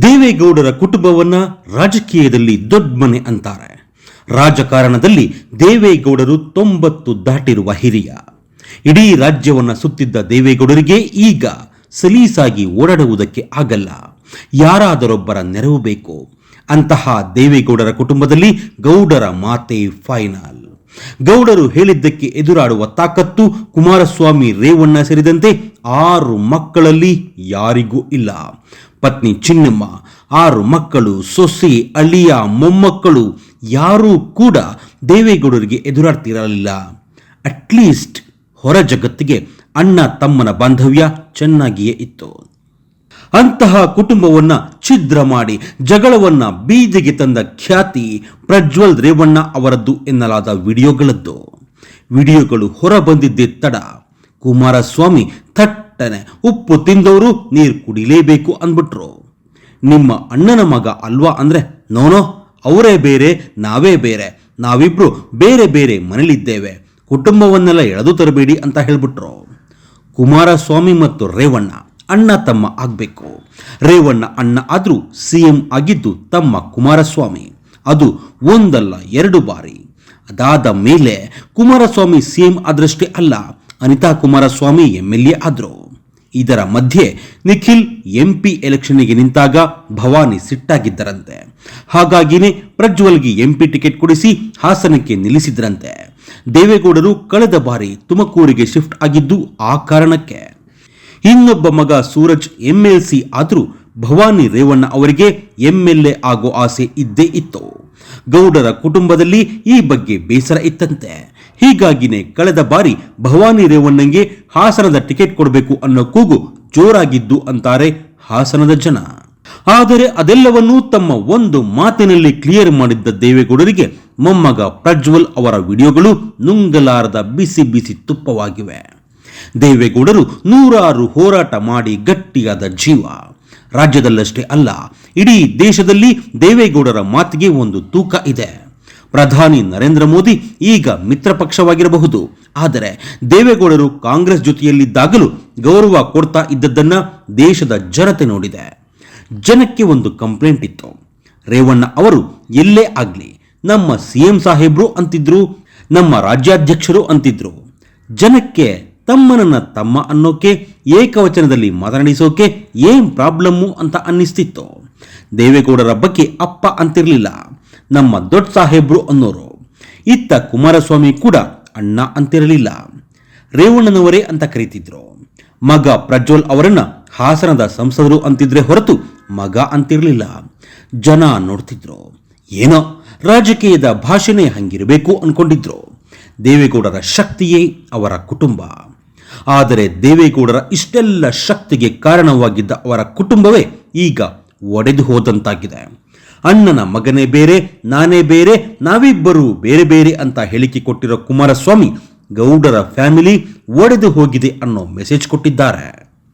ದೇವೇಗೌಡರ ಕುಟುಂಬವನ್ನ ರಾಜಕೀಯದಲ್ಲಿ ದೊಡ್ಡ ಮನೆ ಅಂತಾರೆ. ರಾಜಕಾರಣದಲ್ಲಿ ದೇವೇಗೌಡರು ತೊಂಬತ್ತು ದಾಟಿರುವ ಹಿರಿಯ. ಇಡೀ ರಾಜ್ಯವನ್ನ ಸುತ್ತಿದ್ದ ದೇವೇಗೌಡರಿಗೆ ಈಗ ಸಲೀಸಾಗಿ ಓಡಾಡುವುದಕ್ಕೆ ಆಗಲ್ಲ. ಯಾರಾದರೊಬ್ಬರ ನೆರವು ಬೇಕು. ಅಂತಹ ದೇವೇಗೌಡರ ಕುಟುಂಬದಲ್ಲಿ ಗೌಡರ ಮಾತೆ ಫೈನಲ್. ಗೌಡರು ಹೇಳಿದ್ದಕ್ಕೆ ಎದುರಾಡುವ ತಾಕತ್ತು ಕುಮಾರಸ್ವಾಮಿ ರೇವಣ್ಣ ಸೇರಿದಂತೆ ಆರು ಮಕ್ಕಳಲ್ಲಿ ಯಾರಿಗೂ ಇಲ್ಲ. ಪತ್ನಿ ಚಿನ್ನಮ್ಮ, ಆರು ಮಕ್ಕಳು, ಸೊಸೆ, ಅಳಿಯ, ಮೊಮ್ಮಕ್ಕಳು, ಯಾರೂ ಕೂಡ ದೇವೇಗೌಡರಿಗೆ ಎದುರಾಡ್ತಿರಲಿಲ್ಲ. ಅಟ್ಲೀಸ್ಟ್ ಹೊರ ಜಗತ್ತಿಗೆ ಅಣ್ಣ ತಮ್ಮನ ಬಾಂಧವ್ಯ ಚೆನ್ನಾಗಿಯೇ ಇತ್ತು. ಅಂತಹ ಕುಟುಂಬವನ್ನ ಛಿದ್ರ ಮಾಡಿ ಜಗಳವನ್ನ ಬೀದಿಗೆ ತಂದ ಖ್ಯಾತಿ ಪ್ರಜ್ವಲ್ ರೇವಣ್ಣ ಅವರದ್ದು ಎನ್ನಲಾದ ವಿಡಿಯೋಗಳದ್ದು. ವಿಡಿಯೋಗಳು ಹೊರ ಬಂದಿದ್ದೇ ತಡ. ಕುಮಾರಸ್ವಾಮಿ ಥಟ್ಟನೆ ಉಪ್ಪು ತಿಂದವರು ನೀರು ಕುಡಿಲೇಬೇಕು ಅಂದ್ಬಿಟ್ರು. ನಿಮ್ಮ ಅಣ್ಣನ ಮಗ ಅಲ್ವಾ ಅಂದರೆ, ನೋನೋ, ಅವರೇ ಬೇರೆ, ನಾವೇ ಬೇರೆ. ನಾವಿಬ್ರು ಬೇರೆ ಬೇರೆ ಮನೇಲಿದ್ದೇವೆ. ಕುಟುಂಬವನ್ನೆಲ್ಲ ಎಳೆದು ತರಬೇಡಿ ಅಂತ ಹೇಳ್ಬಿಟ್ರು. ಕುಮಾರಸ್ವಾಮಿ ಮತ್ತು ರೇವಣ್ಣ ಅಣ್ಣ ತಮ್ಮ ಆಗಬೇಕು. ರೇವಣ್ಣ ಅಣ್ಣ ಆದರೂ ಸಿ ಎಂ ಆಗಿದ್ದು ತಮ್ಮ ಕುಮಾರಸ್ವಾಮಿ. ಅದು ಒಂದಲ್ಲ, ಎರಡು ಬಾರಿ. ಅದಾದ ಮೇಲೆ ಕುಮಾರಸ್ವಾಮಿ ಸಿಎಂ ಆದ್ರಷ್ಟೇ ಅಲ್ಲ ಅನಿತಾ ಕುಮಾರಸ್ವಾಮಿ ಎಂಎಲ್ಎ ಆದರು. ಇದರ ಮಧ್ಯೆ ನಿಖಿಲ್ ಎಂಪಿ ಎಲೆಕ್ಷನ್ಗೆ ನಿಂತಾಗ ಭವಾನಿ ಸಿಟ್ಟಾಗಿದ್ದರಂತೆ. ಹಾಗಾಗಿನೇ ಪ್ರಜ್ವಲ್ಗೆ ಎಂಪಿ ಟಿಕೆಟ್ ಕೊಡಿಸಿ ಹಾಸನಕ್ಕೆ ನಿಲ್ಲಿಸಿದ್ರಂತೆ. ದೇವೇಗೌಡರು ಕಳೆದ ಬಾರಿ ತುಮಕೂರಿಗೆ ಶಿಫ್ಟ್ ಆಗಿದ್ದು ಆ ಕಾರಣಕ್ಕೆ. ಇನ್ನೊಬ್ಬ ಮಗ ಸೂರಜ್ ಎಂಎಲ್ಸಿ ಆದರೂ ಭವಾನಿ ರೇವಣ್ಣ ಅವರಿಗೆ ಎಂಎಲ್ಎ ಆಗೋ ಆಸೆ ಇದ್ದೇ ಇತ್ತು. ಗೌಡರ ಕುಟುಂಬದಲ್ಲಿ ಈ ಬಗ್ಗೆ ಬೇಸರ ಇತ್ತಂತೆ. ಹೀಗಾಗಿನೇ ಕಳೆದ ಬಾರಿ ಭವಾನಿ ರೇವಣ್ಣಂಗೆ ಹಾಸನದ ಟಿಕೆಟ್ ಕೊಡಬೇಕು ಅನ್ನೋ ಕೂಗು ಜೋರಾಗಿದ್ದು ಅಂತಾರೆ ಹಾಸನದ ಜನ. ಆದರೆ ಅದೆಲ್ಲವನ್ನೂ ತಮ್ಮ ಒಂದು ಮಾತಿನಲ್ಲಿ ಕ್ಲಿಯರ್ ಮಾಡಿದ್ದ ದೇವೇಗೌಡರಿಗೆ ಮೊಮ್ಮಗ ಪ್ರಜ್ವಲ್ ಅವರ ವಿಡಿಯೋಗಳು ನುಂಗಲಾರದ ಬಿಸಿ ಬಿಸಿ ತುಪ್ಪವಾಗಿವೆ. ದೇವೇಗೌಡರು ನೂರಾರು ಹೋರಾಟ ಮಾಡಿ ಗಟ್ಟಿಯಾದ ಜೀವ. ರಾಜ್ಯದಲ್ಲಷ್ಟೇ ಅಲ್ಲ ಇಡೀ ದೇಶದಲ್ಲಿ ದೇವೇಗೌಡರ ಮಾತಿಗೆ ಒಂದು ತೂಕ ಇದೆ. ಪ್ರಧಾನಿ ನರೇಂದ್ರ ಮೋದಿ ಈಗ ಮಿತ್ರ ಪಕ್ಷವಾಗಿರಬಹುದು. ಆದರೆ ದೇವೇಗೌಡರು ಕಾಂಗ್ರೆಸ್ ಜೊತೆಯಲ್ಲಿದ್ದಾಗಲೂ ಗೌರವ ಕೊಡ್ತಾ ಇದ್ದದ್ದನ್ನ ದೇಶದ ಜನತೆ ನೋಡಿದೆ. ಜನಕ್ಕೆ ಒಂದು ಕಂಪ್ಲೇಂಟ್ ಇತ್ತು. ರೇವಣ್ಣ ಅವರು, ಎಲ್ಲೇ ಆಗಲಿ, ನಮ್ಮ ಸಿಎಂ ಸಾಹೇಬ್ರು ಅಂತಿದ್ರು, ನಮ್ಮ ರಾಜ್ಯಾಧ್ಯಕ್ಷರು ಅಂತಿದ್ರು. ಜನಕ್ಕೆ ತಮ್ಮನನ್ನ ತಮ್ಮ ಅನ್ನೋಕೆ ಏಕವಚನದಲ್ಲಿ ಮಾತನಾಡಿಸೋಕೆ ಏನ್ ಪ್ರಾಬ್ಲಮ್ಮು ಅಂತ ಅನ್ನಿಸ್ತಿತ್ತು? ದೇವೇಗೌಡರ ಬಗ್ಗೆ ಅಪ್ಪ ಅಂತಿರಲಿಲ್ಲ. ನಮ್ಮ ದೊಡ್ಡ ಸಾಹೇಬ್ರು ಅನ್ನೋರು. ಇತ್ತ ಕುಮಾರಸ್ವಾಮಿ ಕೂಡ ಅಣ್ಣ ಅಂತಿರಲಿಲ್ಲ. ರೇವಣ್ಣನವರೇ ಅಂತ ಕರೀತಿದ್ರು. ಮಗ ಪ್ರಜ್ವಲ್ ಅವರನ್ನ ಹಾಸನದ ಸಂಸದರು ಅಂತಿದ್ರೆ ಹೊರತು ಮಗ ಅಂತಿರಲಿಲ್ಲ. ಜನ ನೋಡ್ತಿದ್ರು. ಏನೋ ರಾಜಕೀಯದ ಭಾಷೆನೇ ಹಂಗಿರಬೇಕು ಅನ್ಕೊಂಡಿದ್ರು. ದೇವೇಗೌಡರ ಶಕ್ತಿಯೇ ಅವರ ಕುಟುಂಬ. ಆದರೆ ದೇವೇಗೌಡರ ಇಷ್ಟೆಲ್ಲ ಶಕ್ತಿಗೆ ಕಾರಣವಾಗಿದ್ದ ಅವರ ಕುಟುಂಬವೇ ಈಗ ಒಡೆದು ಹೋದಂತಾಗಿದೆ. ಅಣ್ಣನ ಮಗನೇ ಬೇರೆ, ನಾನೇ ಬೇರೆ, ನಾವಿಬ್ಬರೂ ಬೇರೆ ಬೇರೆ ಅಂತ ಹೇಳಿಕೆ ಕೊಟ್ಟಿರೋ ಕುಮಾರಸ್ವಾಮಿ ಗೌಡರ ಫ್ಯಾಮಿಲಿ ಒಡೆದು ಹೋಗಿದೆ ಅನ್ನೋ ಮೆಸೇಜ್ ಕೊಟ್ಟಿದ್ದಾರೆ.